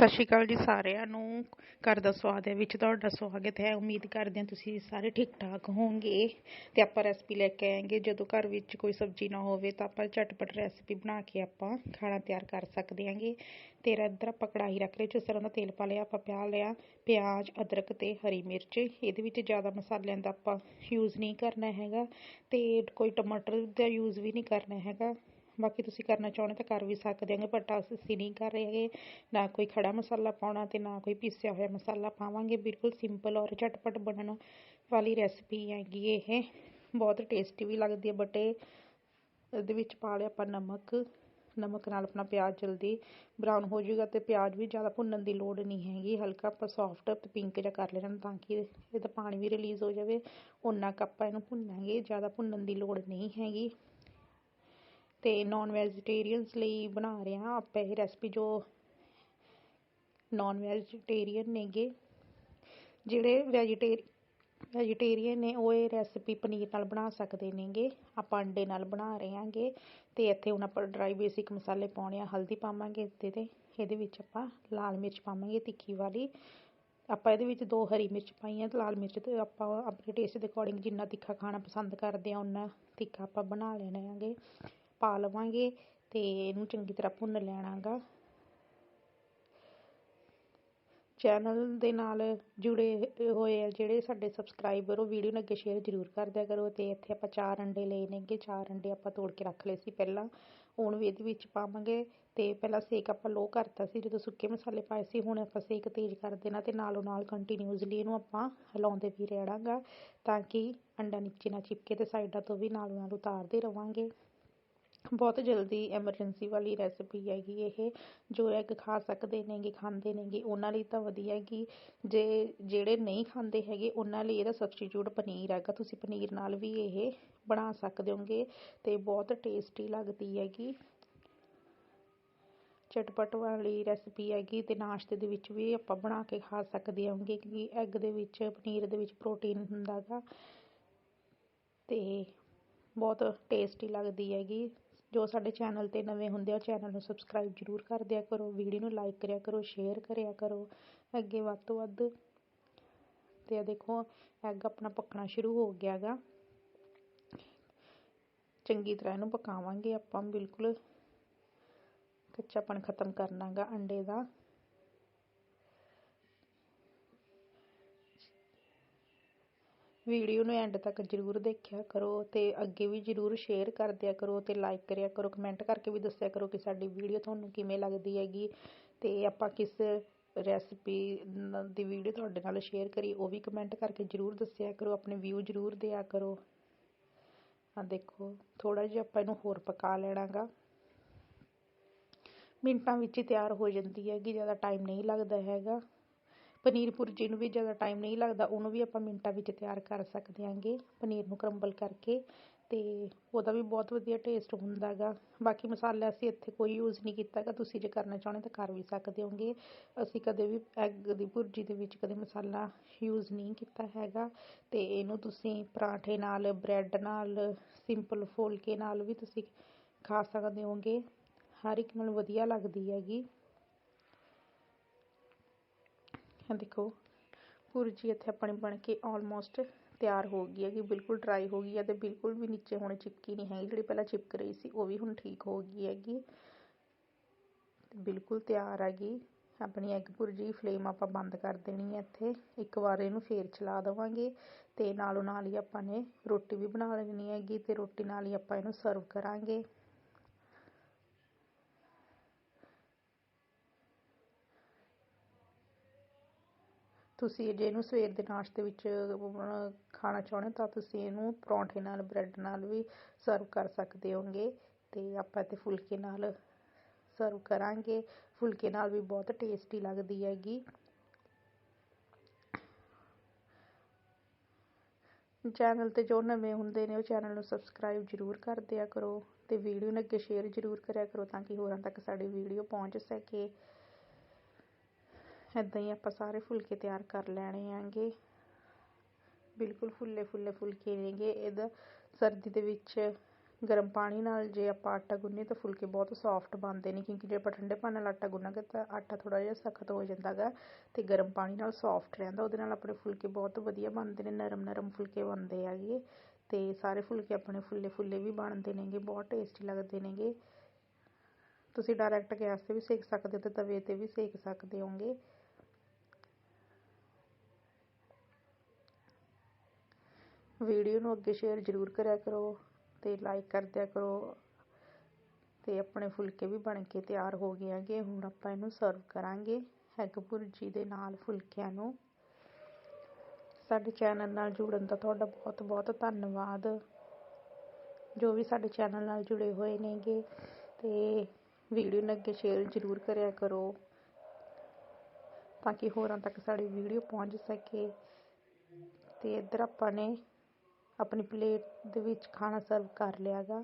ਸਤਿ ਸ਼੍ਰੀ ਅਕਾਲ ਜੀ ਸਾਰਿਆਂ ਨੂੰ। ਘਰ ਦਾ ਸਵਾਦ ਹੈ, ਵਿੱਚ ਤੁਹਾਡਾ ਸਵਾਗਤ ਹੈ। ਉਮੀਦ ਕਰਦੇ ਹਾਂ ਤੁਸੀਂ ਸਾਰੇ ਠੀਕ ਠਾਕ ਹੋਵੋਗੇ ਤੇ ਆਪਾਂ ਰੈਸਪੀ ਲੈ ਕੇ ਆਏਗੇ। ਜਦੋਂ ਘਰ ਵਿੱਚ ਕੋਈ ਸਬਜ਼ੀ ਨਾ ਹੋਵੇ ਤਾਂ ਆਪਾਂ ਝਟਪਟ ਰੈਸਪੀ ਬਣਾ ਕੇ ਆਪਾਂ ਖਾਣਾ ਤਿਆਰ ਕਰ ਸਕਦੇ ਹਾਂਗੇ ਤੇ ਇੱਧਰ ਆਪਾਂ ਕੜਾਹੀ ਰੱਖ ਲਈ, ਜਿਸ ਤਰ੍ਹਾਂ ਦਾ ਤੇਲ ਪਾ ਲਿਆ, ਆਪਾਂ ਪਿਆ ਲਿਆ, ਪਿਆਜ਼, ਅਦਰਕ ਤੇ ਹਰੀ ਮਿਰਚ। ਇਹਦੇ ਵਿੱਚ ਜ਼ਿਆਦਾ ਮਸਾਲਿਆਂ ਦਾ ਆਪਾਂ ਯੂਜ਼ ਨਹੀਂ ਕਰਨਾ ਹੈਗਾ ਤੇ ਕੋਈ ਟਮਾਟਰ ਦਾ ਯੂਜ਼ ਵੀ ਨਹੀਂ ਕਰਨਾ ਹੈਗਾ। ਬਾਕੀ ਤੁਸੀਂ ਕਰਨਾ ਚਾਹੁੰਦੇ ਤਾਂ ਕਰ ਵੀ ਸਕਦੇ ਹੋਗੇ ਬਟ ਅਸੀਂ ਨਹੀਂ ਕਰ ਰਹੇ ਹੈਗੇ। ਨਾ ਕੋਈ ਖੜਾ ਮਸਾਲਾ ਪਾਉਣਾ ਤੇ ਨਾ ਕੋਈ ਪੀਸਿਆ ਹੋਇਆ ਮਸਾਲਾ ਪਾਵਾਂਗੇ। ਬਿਲਕੁਲ ਸਿੰਪਲ ਔਰ ਝਟਪਟ ਬਣਨ ਵਾਲੀ ਰੈਸਪੀ ਹੈਗੀ ਇਹ। ਬਹੁਤ ਟੇਸਟੀ ਵੀ ਲੱਗਦੀ ਹੈ ਬਟ ਇਹ ਇਹਦੇ ਵਿੱਚ ਪਾ ਲਿਆ ਆਪਾਂ ਨਮਕ। ਨਮਕ ਨਾਲ ਆਪਣਾ ਪਿਆਜ਼ ਜਲਦੀ ਬਰਾਊਨ ਹੋ ਜਾਊਗਾ ਤੇ ਪਿਆਜ਼ ਵੀ ਜ਼ਿਆਦਾ ਭੁੰਨਣ ਦੀ ਲੋੜ ਨਹੀਂ ਹੈਗੀ। ਹਲਕਾ ਆਪਾਂ ਸੌਫਟ ਤੇ ਪਿੰਕ ਜਿਹਾ ਕਰ ਲੈਣਾ ਤਾਂ ਕਿ ਇਹਦਾ ਪਾਣੀ ਵੀ ਰਿਲੀਜ਼ ਹੋ ਜਾਵੇ। ਉਹਨਾਂ ਕ ਆਪਾਂ ਇਹਨੂੰ ਭੁੰਨਾਂਗੇ, ਜ਼ਿਆਦਾ ਭੁੰਨਣ ਦੀ ਲੋੜ ਨਹੀਂ ਹੈਗੀ। ਅਤੇ ਨੋਨ ਵੈਜੀਟੇਰੀਅਨਸ ਲਈ ਬਣਾ ਰਹੇ ਹਾਂ ਆਪਾਂ ਇਹ ਰੈਸਪੀ ਜੋ ਨੋਨ ਵੈਜੀਟੇਰੀਅਨ ਨੇਗੇ। ਜਿਹੜੇ ਵੈਜੀਟੇ ਵੈਜੀਟੇਰੀਅਨ ਨੇ ਉਹ ਇਹ ਰੈਸਪੀ ਪਨੀਰ ਨਾਲ ਬਣਾ ਸਕਦੇ ਨੇਗੇ। ਆਪਾਂ ਅੰਡੇ ਨਾਲ ਬਣਾ ਰਹੇ ਹਾਂਗੇ ਅਤੇ ਇੱਥੇ ਹੁਣ ਆਪਾਂ ਡਰਾਈ ਬੇਸਿਕ ਮਸਾਲੇ ਪਾਉਣੇ ਆ, ਹਲਦੀ ਪਾਵਾਂਗੇ ਇੱਥੇ ਤੇ। ਇਹਦੇ ਵਿੱਚ ਆਪਾਂ ਲਾਲ ਮਿਰਚ ਪਾਵਾਂਗੇ ਤਿੱਖੀ ਵਾਲੀ। ਆਪਾਂ ਇਹਦੇ ਵਿੱਚ ਦੋ ਹਰੀ ਮਿਰਚ ਪਾਈਆਂ ਤੇ ਲਾਲ ਮਿਰਚ ਤੇ ਆਪਾਂ ਆਪਣੇ ਟੇਸਟ ਦੇ ਅਕੋਰਡਿੰਗ ਜਿੰਨਾ ਤਿੱਖਾ ਖਾਣਾ ਪਸੰਦ ਕਰਦੇ ਆ ਉਨਾ ਤਿੱਖਾ ਆਪਾਂ ਬਣਾ ਲੈਣਾ ਹੈਗੇ। ਪਾ ਲਵਾਂਗੇ ਤੇ ਇਹਨੂੰ ਚੰਗੀ ਤਰ੍ਹਾਂ ਭੁੰਨ ਲੈਣਾਗਾ। ਚੈਨਲ ਦੇ ਨਾਲ ਜੁੜੇ ਹੋਏ ਆ ਜਿਹੜੇ ਸਾਡੇ ਸਬਸਕ੍ਰਾਈਬਰ ਉਹ ਵੀਡੀਓ ਨੂੰ ਅੱਗੇ ਸ਼ੇਅਰ ਜ਼ਰੂਰ ਕਰਦਿਆ ਕਰੋ ਤੇ ਇੱਥੇ ਆਪਾਂ ਚਾਰ ਅੰਡੇ ਲਏ ਨੇਗੇ, ਚਾਰ ਅੰਡੇ ਆਪਾਂ ਤੋੜ ਕੇ ਰੱਖ ਲਏ ਸੀ ਪਹਿਲਾਂ। ਹੁਣ ਵੀ ਇਹਦੇ ਵਿੱਚ ਪਾਵਾਂਗੇ ਤੇ ਪਹਿਲਾਂ ਸੇਕ ਆਪਾਂ ਲੋ ਕਰਤਾ ਸੀ, ਜਦੋਂ ਸੁੱਕੇ ਮਸਾਲੇ ਪਾਏ ਸੀ, ਹੁਣ ਆਪਾਂ ਸੇਕ ਤੇਜ਼ ਕਰ ਦੇਣਾ ਤੇ ਨਾਲੋਂ ਨਾਲ ਕੰਟੀਨਿਊਸਲੀ ਇਹਨੂੰ ਆਪਾਂ ਹਿਲਾਉਂਦੇ ਵੀ ਰਹਿਣਾਗਾ ਤਾਂ ਕਿ ਅੰਡਾ ਨੀਚੇ ਨਾ ਚਿਪਕੇ ਤੇ ਸਾਈਡਾਂ ਤੋਂ ਵੀ ਨਾਲੋਂ ਨਾਲ ਉਤਾਰਦੇ ਰਵਾਂਗੇ। ਬਹੁਤ ਜਲਦੀ ਐਮਰਜੈਂਸੀ ਵਾਲੀ ਰੈਸਪੀ ਹੈਗੀ ਇਹ, ਜੋ ਐਗ ਖਾ ਸਕਦੇ ਨੇਗੇ, ਖਾਂਦੇ ਨੇਗੇ, ਉਹਨਾਂ ਲਈ ਤਾਂ ਵਧੀਆ ਹੈਗੀ। ਜੇ ਜਿਹੜੇ ਨਹੀਂ ਖਾਂਦੇ ਹੈਗੇ, ਉਹਨਾਂ ਲਈ ਇਹਦਾ ਸਬਸਟੀਟਿਊਟ ਪਨੀਰ ਹੈਗਾ। ਤੁਸੀਂ ਪਨੀਰ ਨਾਲ ਵੀ ਇਹ ਬਣਾ ਸਕਦੇ ਹੋਗੇ ਅਤੇ ਬਹੁਤ ਟੇਸਟੀ ਲੱਗਦੀ ਹੈਗੀ। ਚਟਪਟ ਵਾਲੀ ਰੈਸਪੀ ਹੈਗੀ ਅਤੇ ਨਾਸ਼ਤੇ ਦੇ ਵਿੱਚ ਵੀ ਆਪਾਂ ਬਣਾ ਕੇ ਖਾ ਸਕਦੇ ਹੋਗੇ, ਕਿਉਂਕਿ ਐਗ ਦੇ ਵਿੱਚ, ਪਨੀਰ ਦੇ ਵਿੱਚ ਪ੍ਰੋਟੀਨ ਹੁੰਦਾ ਗਾ ਅਤੇ ਬਹੁਤ ਟੇਸਟੀ ਲੱਗਦੀ ਹੈਗੀ। ਜੋ ਸਾਡੇ ਚੈਨਲ ਤੇ ਨਵੇਂ ਹੁੰਦੇ ਆ ਚੈਨਲ ਨੂੰ ਸਬਸਕ੍ਰਾਈਬ ਜ਼ਰੂਰ ਕਰ ਦਿਆ ਕਰੋ ਵੀਡੀਓ ਨੂੰ ਲਾਈਕ ਕਰਿਆ ਕਰੋ ਸ਼ੇਅਰ ਕਰਿਆ ਕਰੋ। ਅੱਗੇ ਵੱਧ ਤੋਂ ਵੱਧ ਅਤੇ ਆ ਦੇਖੋ ਐਗ ਆਪਣਾ ਪੱਕਣਾ ਸ਼ੁਰੂ ਹੋ ਗਿਆ ਗਾ। ਚੰਗੀ ਤਰ੍ਹਾਂ ਇਹਨੂੰ ਪਕਾਵਾਂਗੇ ਆਪਾਂ, ਬਿਲਕੁਲ ਕੱਚਾਪਣ ਖਤਮ ਕਰਨਾਗਾ ਅੰਡੇ ਦਾ। ਵੀਡੀਓ ਨੂੰ ਐਂਡ ਤੱਕ ਜ਼ਰੂਰ ਦੇਖਿਆ ਕਰੋ ਅਤੇ ਅੱਗੇ ਵੀ ਜ਼ਰੂਰ ਸ਼ੇਅਰ ਕਰਦਿਆ ਕਰੋ ਅਤੇ ਲਾਈਕ ਕਰਿਆ ਕਰੋ ਕਮੈਂਟ ਕਰਕੇ ਵੀ ਦੱਸਿਆ ਕਰੋ ਕਿ ਸਾਡੀ ਵੀਡੀਓ ਤੁਹਾਨੂੰ ਕਿਵੇਂ ਲੱਗਦੀ ਹੈਗੀ ਅਤੇ ਆਪਾਂ ਕਿਸ ਰੈਸਪੀ ਦੀ ਵੀਡੀਓ ਤੁਹਾਡੇ ਨਾਲ ਸ਼ੇਅਰ ਕਰੀ ਉਹ ਵੀ ਕਮੈਂਟ ਕਰਕੇ ਜ਼ਰੂਰ ਦੱਸਿਆ ਕਰੋ, ਆਪਣੇ ਵਿਊ ਜ਼ਰੂਰ ਦਿਆ ਕਰੋ। ਆ ਦੇਖੋ ਥੋੜਾ ਜਿਹਾ ਆਪਾਂ ਇਹਨੂੰ ਹੋਰ ਪਕਾ ਲੈਣਾਗਾ। ਮਿੰਟਾਂ ਵਿੱਚ ਹੀ ਤਿਆਰ ਹੋ ਜਾਂਦੀ ਹੈਗੀ, ਜ਼ਿਆਦਾ ਟਾਈਮ ਨਹੀਂ ਲੱਗਦਾ ਹੈਗਾ। ਪਨੀਰ ਭੁਰਜੀ ਨੂੰ ਵੀ ਜ਼ਿਆਦਾ ਟਾਈਮ ਨਹੀਂ ਲੱਗਦਾ, ਉਹਨੂੰ ਵੀ ਆਪਾਂ ਮਿੰਟਾਂ ਵਿੱਚ ਤਿਆਰ ਕਰ ਸਕਦੇ ਹਾਂਗੇ, ਪਨੀਰ ਨੂੰ ਕਰੰਬਲ ਕਰਕੇ ਅਤੇ ਉਹਦਾ ਵੀ ਬਹੁਤ ਵਧੀਆ ਟੇਸਟ ਹੁੰਦਾ ਗਾ ਬਾਕੀ ਮਸਾਲਾ ਅਸੀਂ ਇੱਥੇ ਕੋਈ ਯੂਜ਼ ਨਹੀਂ ਕੀਤਾ ਗਾ ਤੁਸੀਂ ਜੇ ਕਰਨਾ ਚਾਹੁੰਦੇ ਤਾਂ ਕਰ ਵੀ ਸਕਦੇ ਹੋਗੇ। ਅਸੀਂ ਕਦੇ ਵੀ ਐੱਗ ਦੀ ਭੁਰਜੀ ਦੇ ਵਿੱਚ ਕਦੇ ਮਸਾਲਾ ਯੂਜ਼ ਨਹੀਂ ਕੀਤਾ ਹੈਗਾ ਅਤੇ ਇਹਨੂੰ ਤੁਸੀਂ ਪਰਾਂਠੇ ਨਾਲ ਬ੍ਰੈਡ ਨਾਲ ਸਿੰਪਲ ਫੁਲਕੇ ਨਾਲ ਵੀ ਤੁਸੀਂ ਖਾ ਸਕਦੇ ਹੋਗੇ। ਹਰ ਇੱਕ ਨਾਲ ਵਧੀਆ ਲੱਗਦੀ ਹੈਗੀ। ਦੇਖੋ, ਭੁਰਜੀ ਇੱਥੇ ਆਪਣੀ ਬਣ ਕੇ ਆਲਮੋਸਟ ਤਿਆਰ ਹੋ ਗਈ ਹੈਗੀ, ਬਿਲਕੁਲ ਡਰਾਈ ਹੋ ਗਈ ਹੈ ਤੇ ਬਿਲਕੁਲ ਵੀ ਨੀਚੇ ਹੁਣ ਚਿਪਕੀ ਨਹੀਂ ਹੈਗੀ, ਜਿਹੜੀ ਪਹਿਲਾਂ ਚਿਪਕ ਰਹੀ ਸੀ, ਉਹ ਵੀ ਹੁਣ ਠੀਕ ਹੋ ਗਈ ਹੈਗੀ। ਬਿਲਕੁਲ ਤਿਆਰ ਹੈਗੀ, ਆਪਣੀ ਐਗ ਭੁਰਜੀ ਫਲੇਮ ਆਪਾਂ ਬੰਦ ਕਰ ਦੇਣੀ ਹੈ ਇੱਥੇ। ਇੱਕ ਵਾਰ ਇਹਨੂੰ ਫੇਰ ਚਲਾ ਦੇਵਾਂਗੇ ਤੇ ਨਾਲੋਂ ਨਾਲ ਹੀ ਆਪਾਂ ਨੇ ਰੋਟੀ ਵੀ ਬਣਾ ਲੈਣੀ ਹੈਗੀ ਤੇ ਰੋਟੀ ਨਾਲ ਹੀ ਆਪਾਂ ਇਹਨੂੰ ਸਰਵ ਕਰਾਂਗੇ। ਤੁਸੀਂ ਜੇ ਇਹਨੂੰ ਸਵੇਰ ਦੇ ਨਾਸ਼ਤੇ ਵਿੱਚ ਖਾਣਾ ਚਾਹੁੰਦੇ ਤਾਂ ਤੁਸੀਂ ਇਹਨੂੰ ਪਰੌਂਠੇ ਨਾਲ, ਬ੍ਰੈਡ ਨਾਲ ਵੀ ਸਰਵ ਕਰ ਸਕਦੇ ਹੋਗੇ ਅਤੇ ਆਪਾਂ ਤਾਂ ਫੁਲਕੇ ਨਾਲ ਸਰਵ ਕਰਾਂਗੇ। ਫੁਲਕੇ ਨਾਲ ਵੀ ਬਹੁਤ ਟੇਸਟੀ ਲੱਗਦੀ ਹੈਗੀ। ਚੈਨਲ ਤੇ ਜੋ ਨਵੇਂ ਹੁੰਦੇ ਨੇ, ਉਹ ਚੈਨਲ ਨੂੰ ਸਬਸਕ੍ਰਾਈਬ ਜ਼ਰੂਰ ਕਰ ਦਿਆ ਕਰੋ ਤੇ ਵੀਡੀਓ ਨੂੰ ਅੱਗੇ ਸ਼ੇਅਰ ਜ਼ਰੂਰ ਕਰਿਆ ਕਰੋ ਤਾਂ ਕਿ ਹੋਰਾਂ ਤੱਕ ਸਾਡੀ ਵੀਡੀਓ ਪਹੁੰਚ ਸਕੇ। ਇੱਦਾਂ ਹੀ ਆਪਾਂ ਸਾਰੇ ਫੁਲਕੇ ਤਿਆਰ ਕਰ ਲੈਣੇ ਹੈਗੇ। ਬਿਲਕੁਲ ਫੁੱਲੇ ਫੁੱਲੇ ਫੁਲਕੇ ਨੇਗੇ ਇਹਦਾ ਸਰਦੀ ਦੇ ਵਿੱਚ ਗਰਮ ਪਾਣੀ ਨਾਲ ਜੇ ਆਪਾਂ ਆਟਾ ਗੁੰਨੇ ਤਾਂ ਫੁਲਕੇ ਬਹੁਤ ਸੌਫਟ ਬਣਦੇ ਨੇ, ਕਿਉਂਕਿ ਜੇ ਆਪਾਂ ਠੰਡੇ ਪਾਣੀ ਨਾਲ ਆਟਾ ਗੁੰਨਾਂਗੇ ਤਾਂ ਆਟਾ ਥੋੜ੍ਹਾ ਜਿਹਾ ਸਖਤ ਹੋ ਜਾਂਦਾ ਗਾ ਅਤੇ ਗਰਮ ਪਾਣੀ ਨਾਲ ਸੌਫਟ ਰਹਿੰਦਾ। ਉਹਦੇ ਨਾਲ ਆਪਣੇ ਫੁਲਕੇ ਬਹੁਤ ਵਧੀਆ ਬਣਦੇ ਨੇ ਨਰਮ ਨਰਮ ਫੁਲਕੇ ਬਣਦੇ ਹੈਗੇ। ਅਤੇ ਸਾਰੇ ਫੁਲਕੇ ਆਪਣੇ ਫੁੱਲੇ ਫੁੱਲੇ ਵੀ ਬਣਦੇ ਨੇਗੇ, ਬਹੁਤ ਟੇਸਟੀ ਲੱਗਦੇ ਨੇਗੇ। ਤੁਸੀਂ ਡਾਇਰੈਕਟ ਗੈਸ 'ਤੇ ਵੀ ਸੇਕ ਸਕਦੇ ਹੋ ਅਤੇ ਤਵੇ 'ਤੇ ਵੀ ਸੇਕ ਸਕਦੇ ਹੋਗੇ। ਵੀਡੀਓ ਨੂੰ ਅੱਗੇ ਸ਼ੇਅਰ ਜ਼ਰੂਰ ਕਰਿਆ ਕਰੋ ਅਤੇ ਲਾਈਕ ਕਰ ਦਿਆ ਕਰੋ ਅਤੇ ਆਪਣੇ ਫੁਲਕੇ ਵੀ ਬਣ ਕੇ ਤਿਆਰ ਹੋ ਗਏ ਹੈਗੇ। ਹੁਣ ਆਪਾਂ ਇਹਨੂੰ ਸਰਵ ਕਰਾਂਗੇ ਐਗ ਭੁਰਜੀ ਦੇ ਨਾਲ ਫੁਲਕਿਆਂ ਨੂੰ। ਸਾਡੇ ਚੈਨਲ ਨਾਲ ਜੁੜਨ ਦਾ ਤੁਹਾਡਾ ਬਹੁਤ ਬਹੁਤ ਧੰਨਵਾਦ। ਜੋ ਵੀ ਸਾਡੇ ਚੈਨਲ ਨਾਲ ਜੁੜੇ ਹੋਏ ਨੇਗੇ ਅਤੇ ਵੀਡੀਓ ਨੂੰ ਅੱਗੇ ਸ਼ੇਅਰ ਜ਼ਰੂਰ ਕਰਿਆ ਕਰੋ ਤਾਂ ਕਿ ਹੋਰਾਂ ਤੱਕ ਸਾਡੀ ਵੀਡੀਓ ਪਹੁੰਚ ਸਕੇ। ਅਤੇ ਇੱਧਰ ਆਪਾਂ ਨੇ ਆਪਣੀ ਪਲੇਟ ਦੇ ਵਿੱਚ ਖਾਣਾ ਸਰਵ ਕਰ ਲਿਆ ਗਾ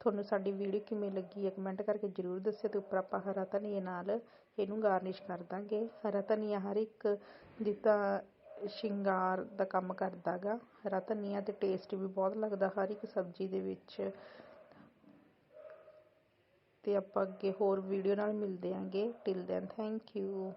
ਤੁਹਾਨੂੰ ਸਾਡੀ ਵੀਡੀਓ ਕਿਵੇਂ ਲੱਗੀ ਹੈ ਕਮੈਂਟ ਕਰਕੇ ਜ਼ਰੂਰ ਦੱਸਿਓ ਅਤੇ ਉੱਪਰ ਆਪਾਂ ਹਰਾ ਧਨੀਏ ਨਾਲ ਇਹਨੂੰ ਗਾਰਨਿਸ਼ ਕਰ ਦਾਂਗੇ। ਹਰਾ ਧਨੀਆ ਹਰ ਇੱਕ ਦੀ ਤਾਂ ਸ਼ਿੰਗਾਰ ਦਾ ਕੰਮ ਕਰਦਾ ਗਾ ਹਰਾ ਧਨੀਆ ਅਤੇ ਟੇਸਟ ਵੀ ਬਹੁਤ ਲੱਗਦਾ ਹਰ ਇੱਕ ਸਬਜ਼ੀ ਦੇ ਵਿੱਚ। ਅਤੇ ਆਪਾਂ ਅੱਗੇ ਹੋਰ ਵੀਡੀਓ ਨਾਲ ਮਿਲਦੇ ਆਂਗੇ। Till then thank you